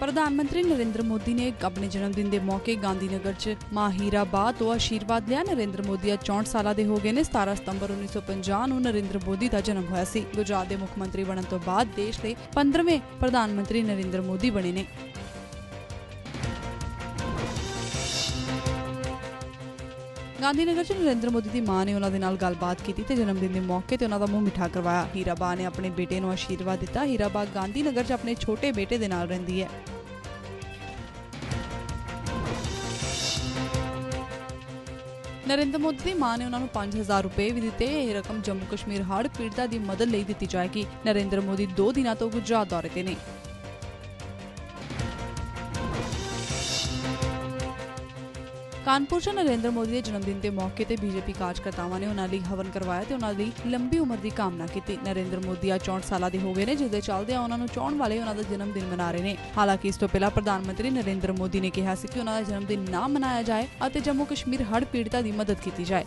ਪ੍ਰਧਾਨ ਮੰਤਰੀ ਨਰਿੰਦਰ ਮੋਦੀ ਨੇ ਆਪਣੇ ਜਨਮ ਦਿਨ ਦੇ ਮੌਕੇ ਗਾਂਧੀਨਗਰ 'ਚ ਮਾਂ ਹੀਰਾਬਾ ਤੋਂ ਆਸ਼ੀਰਵਾਦ ਲਿਆ। ਨਰਿੰਦਰ ਮੋਦੀ ਅੱਜ 64 ਸਾਲਾਂ ਦੇ ਹੋ ਗਏ ਨੇ। 17 ਸਤੰਬਰ 1950 ਨੂੰ ਨਰਿੰਦਰ ਮੋਦੀ ਦਾ ਜਨਮ ਹੋਇਆ ਸੀ। ਗੁਜਰਾਤ ਦੇ ਮੁੱਖ ਮੰਤਰੀ ਬਣਨ ਤੋਂ ਬਾਅਦ ਦੇਸ਼ ਦੇ 15ਵੇਂ ਪ੍ਰਧਾਨ ਮੰਤਰੀ ਨਰਿੰਦਰ ਮੋਦੀ ਬਣੇ ਨੇ। ਗਾਂਧੀਨਗਰ 'ਚ ਨਰਿੰਦਰ ਮੋਦੀ ਦੀ ਮਾਂ ਨੇ ਉਹਨਾਂ ਦੇ ਨਾਲ ਗੱਲਬਾਤ ਕੀਤੀ ਤੇ ਜਨਮ ਦਿਨ ਦੇ ਮੌਕੇ ਤੇ ਉਹਨਾਂ ਦਾ ਮੂੰਹ ਮਿਠਾ ਕਰਵਾਇਆ। ਹੀਰਾਬਾ ਨੇ ਆਪਣੇ ਬੇਟੇ ਨੂੰ ਆਸ਼ੀਰਵਾਦ ਦਿੱਤਾ। ਹੀਰਾਬਾ ਗਾਂਧੀਨਗਰ 'ਚ ਆਪਣੇ ਛੋਟੇ ਬੇਟੇ ਦੇ ਨਾਲ ਰਹਿੰਦੀ ਹੈ। ਨਰਿੰਦਰ ਮੋਦੀ ਦੀ ਮਾਂ ਨੇ ਉਹਨਾਂ ਨੂੰ 5000 ਰੁਪਏ ਵੀ ਦਿੱਤੇ। ਇਹ ਰਕਮ ਜੰਮੂ ਕਸ਼ਮੀਰ ਹੜ੍ਹ ਪੀੜਤਾਂ ਦੀ ਮਦਦ ਲਈ ਦਿੱਤੀ ਜਾਏਗੀ। ਨਰਿੰਦਰ ਮੋਦੀ 2 ਦਿਨਾਂ ਤੋਂ ਗੁਜਰਾਤ ਦੌਰੇ ਤੇ ਨੇ। ਕਾਨਪੁਰ 'ਚ ਨਰਿੰਦਰ ਮੋਦੀ ਦੇ ਜਨਮ ਦਿਨ ਦੇ ਮੌਕੇ ਤੇ ਬੀਜੇਪੀ ਕਾਰਜਕਰਤਾਵਾਂ ਨੇ ਉਹਨਾਂ ਲਈ ਹਵਨ ਕਰਵਾਇਆ ਤੇ ਉਹਨਾਂ ਦੀ ਲੰਬੀ ਉਮਰ ਦੀ ਕਾਮਨਾ ਕੀਤੀ। ਨਰਿੰਦਰ ਮੋਦੀ ਆ 64 ਸਾਲਾਂ ਦੇ ਹੋ ਗਏ ਨੇ, ਜਿਸ ਦੇ ਚੱਲਦੇ ਉਹਨਾਂ ਨੂੰ ਚਾਹਣ ਵਾਲੇ ਉਹਨਾਂ ਦਾ ਜਨਮ ਦਿਨ ਮਨਾ ਰਹੇ ਨੇ। ਹਾਲਾਂਕਿ ਇਸ ਤੋਂ ਪਹਿਲਾਂ ਪ੍ਰਧਾਨ ਮੰਤਰੀ ਨਰਿੰਦਰ ਮੋਦੀ ਨੇ ਕਿਹਾ ਸੀ ਕਿ ਉਹਨਾਂ ਦਾ ਜਨਮ ਦਿਨ ਨਾ ਮਨਾਇਆ ਜਾਏ ਅਤੇ ਜੰਮੂ ਕਸ਼ਮੀਰ ਹੜ੍ਹ ਪੀੜਤਾਂ ਦੀ ਮਦਦ ਕੀਤੀ ਜਾਏ।